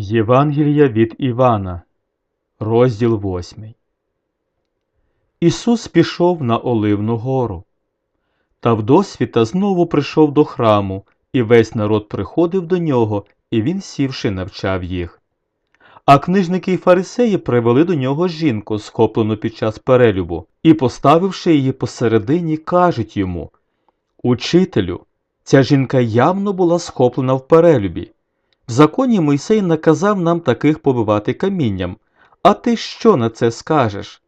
Євангелія від Івана, розділ 8. Ісус пішов на Оливну гору. Та вдосвіта знову прийшов до храму, і весь народ приходив до нього, і він, сівши, навчав їх. А книжники й фарисеї привели до нього жінку, схоплену під час перелюбу, і, поставивши її посередині, кажуть йому Учителю, ця жінка явно була схоплена в перелюбі. В законі Мойсей наказав нам таких побивати камінням. А ти що на це скажеш?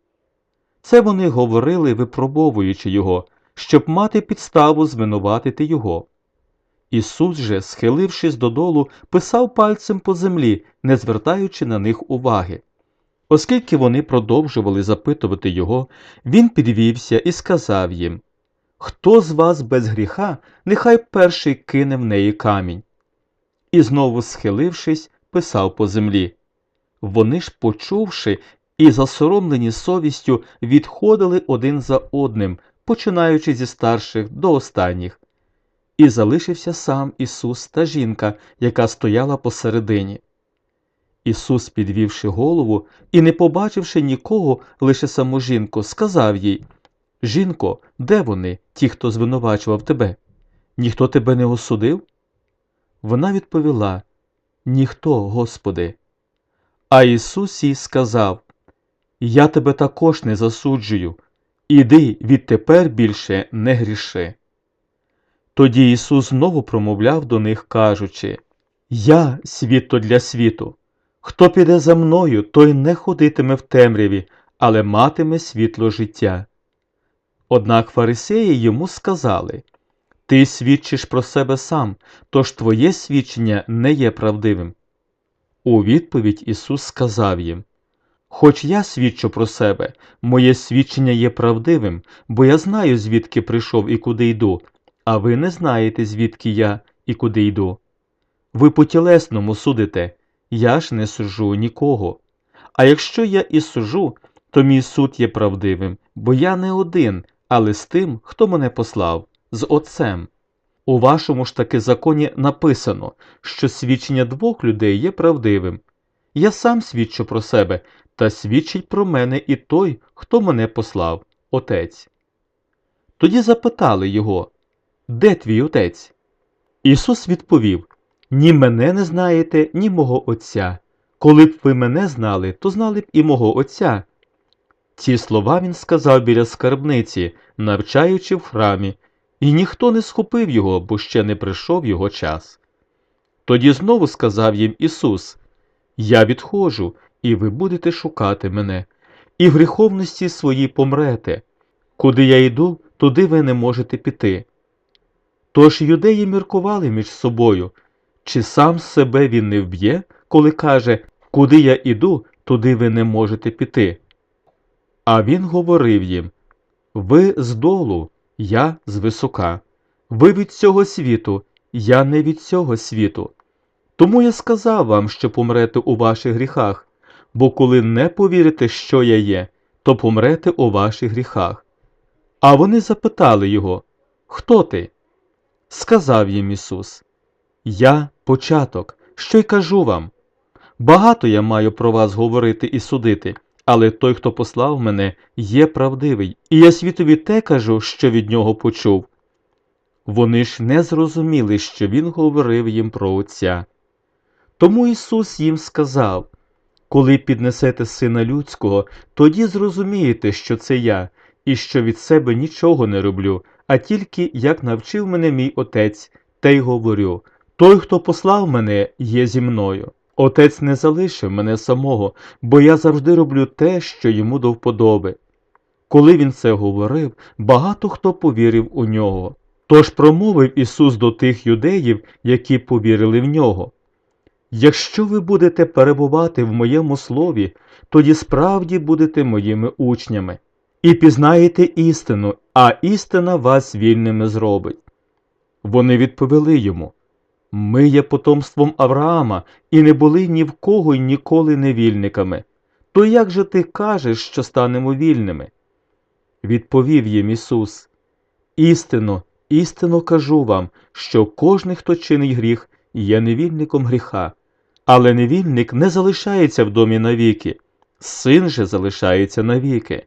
Це вони говорили, випробовуючи його, щоб мати підставу звинуватити його. Ісус же, схилившись додолу, писав пальцем по землі, не звертаючи на них уваги. Оскільки вони продовжували запитувати його, він підвівся і сказав їм Хто з вас без гріха, нехай перший кине в неї камінь і знову схилившись, писав по землі. Вони ж, почувши і засоромлені совістю, відходили один за одним, починаючи зі старших до останніх. І залишився сам Ісус та жінка, яка стояла посередині. Ісус, підвівши голову і не побачивши нікого, лише саму жінку, сказав їй Жінко, де вони, ті, хто звинувачував тебе? Ніхто тебе не осудив? Вона відповіла Ніхто, Господи. А Ісус їй сказав Я тебе також не засуджую, іди відтепер більше не гріши. Тоді Ісус знову промовляв до них, кажучи Я світло для світу. Хто піде за мною, той не ходитиме в темряві, але матиме світло життя. Однак фарисеї йому сказали ти свідчиш про себе сам, тож твоє свідчення не є правдивим. У відповідь Ісус сказав їм Хоч я свідчу про себе, моє свідчення є правдивим, бо я знаю, звідки прийшов і куди йду, а ви не знаєте, звідки я і куди йду. Ви по тілесному судите, я ж не суджу нікого. А якщо я і сужу, то мій суд є правдивим, бо я не один, але з тим, хто мене послав з Отцем. У вашому ж таки законі написано, що свідчення двох людей є правдивим. Я сам свідчу про себе, та свідчить про мене і той, хто мене послав, Отець. Тоді запитали його Де твій отець? Ісус відповів Ні мене не знаєте, ні мого Отця. Коли б ви мене знали, то знали б і мого Отця. Ці слова він сказав біля скарбниці, навчаючи в храмі, і ніхто не схопив його, бо ще не прийшов його час. Тоді знову сказав їм Ісус Я відходжу, і ви будете шукати мене, і в гріховності своїй помрете. Куди я йду, туди ви не можете піти. Тож юдеї міркували між собою, чи сам себе він не вб'є, коли каже Куди я іду, туди ви не можете піти. А він говорив їм Ви здолу, я звисока. Ви від цього світу, я не від цього світу. Тому я сказав вам, що помрете у ваших гріхах, бо коли не повірите, що я є, то помрете у ваших гріхах. А вони запитали його Хто ти? Сказав їм Ісус Я початок, що й кажу вам. Багато я маю про вас говорити і судити. Але той, хто послав мене, є правдивий, і я світові те кажу, що від нього почув. Вони ж не зрозуміли, що він говорив їм про Отця. Тому Ісус їм сказав Коли піднесете Сина Людського, тоді зрозумієте, що це я, і що від себе нічого не роблю, а тільки як навчив мене мій Отець, те й говорю Той, хто послав мене, є зі мною. Отець не залишив мене самого, бо я завжди роблю те, що йому до вподоби. Коли він це говорив, багато хто повірив у нього. Тож промовив Ісус до тих юдеїв, які повірили в нього. Якщо ви будете перебувати в моєму слові, тоді справді будете моїми учнями, і пізнаєте істину, а істина вас вільними зробить. Вони відповіли йому ми є потомством Авраама і не були ні в кого й ніколи невільниками. То як же ти кажеш, що станемо вільними? Відповів їм Ісус Істинно, істинно кажу вам, що кожний, хто чинить гріх, є невільником гріха, Але невільник не залишається в домі навіки, син же залишається навіки.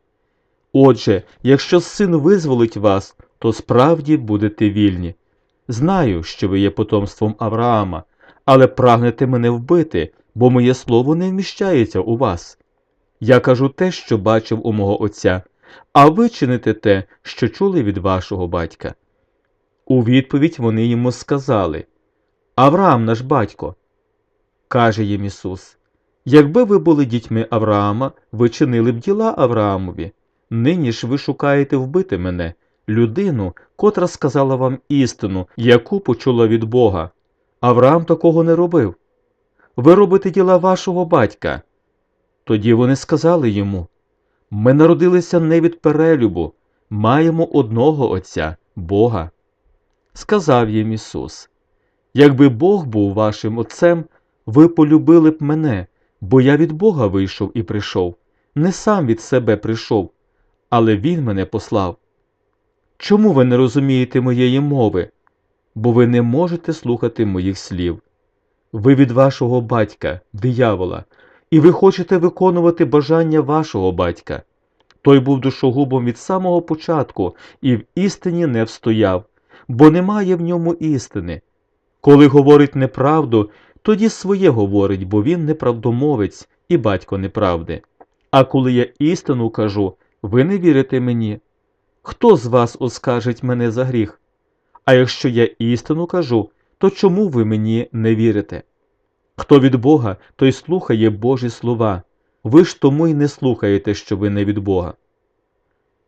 Отже, якщо син визволить вас, то справді будете вільні. Знаю, що ви є потомством Авраама, але прагнете мене вбити, бо моє слово не вміщається у вас. Я кажу те, що бачив у мого отця, а ви чините те, що чули від вашого батька. У відповідь вони йому сказали Авраам наш батько. Каже їм Ісус, якби ви були дітьми Авраама, ви чинили б діла Авраамові. Нині ж ви шукаєте вбити мене, людину, котра сказала вам істину, яку почула від Бога. Авраам такого не робив. Ви робите діла вашого батька. Тоді вони сказали йому Ми народилися не від перелюбу, маємо одного Отця, Бога. Сказав їм Ісус Якби Бог був вашим Отцем, ви полюбили б мене, бо я від Бога вийшов і прийшов, не сам від себе прийшов, але Він мене послав. Чому ви не розумієте моєї мови? Бо ви не можете слухати моїх слів. Ви від вашого батька, диявола, і ви хочете виконувати бажання вашого батька. Той був душогубом від самого початку і в істині не встояв, бо немає в ньому істини. Коли говорить неправду, тоді своє говорить, бо він неправдомовець і батько неправди. А коли я істину кажу, ви не вірите мені. Хто з вас оскаржить мене за гріх? А якщо я істину кажу, то чому ви мені не вірите? Хто від Бога, той слухає Божі слова. Ви ж тому й не слухаєте, що ви не від Бога.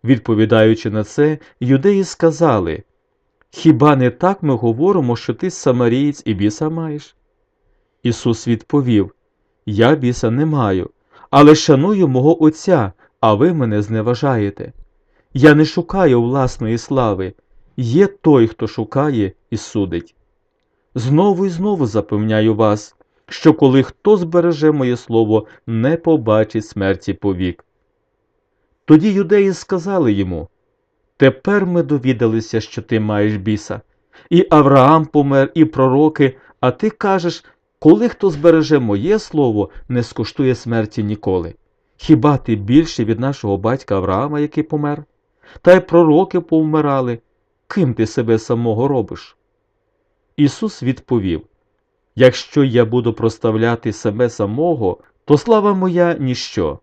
Відповідаючи на це, юдеї сказали Хіба не так ми говоримо, що ти самарієць і біса маєш? Ісус відповів Я біса не маю, але шаную мого Отця, а ви мене зневажаєте. Я не шукаю власної слави, є той, хто шукає і судить. Знову і знову запевняю вас, що коли хто збереже моє слово, не побачить смерті повік. Тоді юдеї сказали йому Тепер ми довідалися, що ти маєш біса. І Авраам помер, і пророки, а ти кажеш, коли хто збереже моє слово, не скуштує смерті ніколи. Хіба ти більше від нашого батька Авраама, який помер? Та й пророки повмирали. Ким ти себе самого робиш? Ісус відповів Якщо я буду проставляти себе самого, то слава моя ніщо.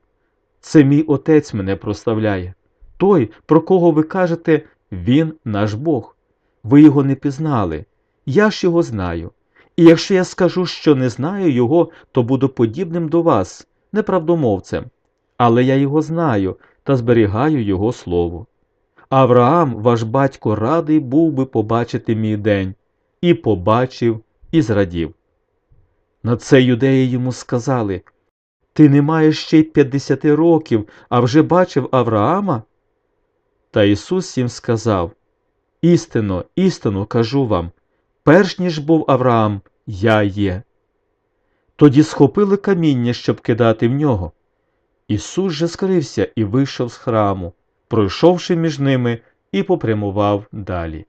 Це мій Отець мене проставляє. Той, про кого ви кажете, Він наш Бог. Ви його не пізнали. Я ж його знаю. І якщо я скажу, що не знаю його, то буду подібним до вас, неправдомовцем. Але я його знаю та зберігаю його слово. Авраам, ваш батько, радий був би побачити мій день, і побачив, і зрадів. На це юдеї йому сказали Ти не маєш ще й п'ятдесяти років, а вже бачив Авраама? Та Ісус їм сказав Істинно, істинно кажу вам, перш ніж був Авраам, я є. Тоді схопили каміння, щоб кидати в нього. Ісус же скрився і вийшов з храму, пройшовши між ними, і попрямував далі.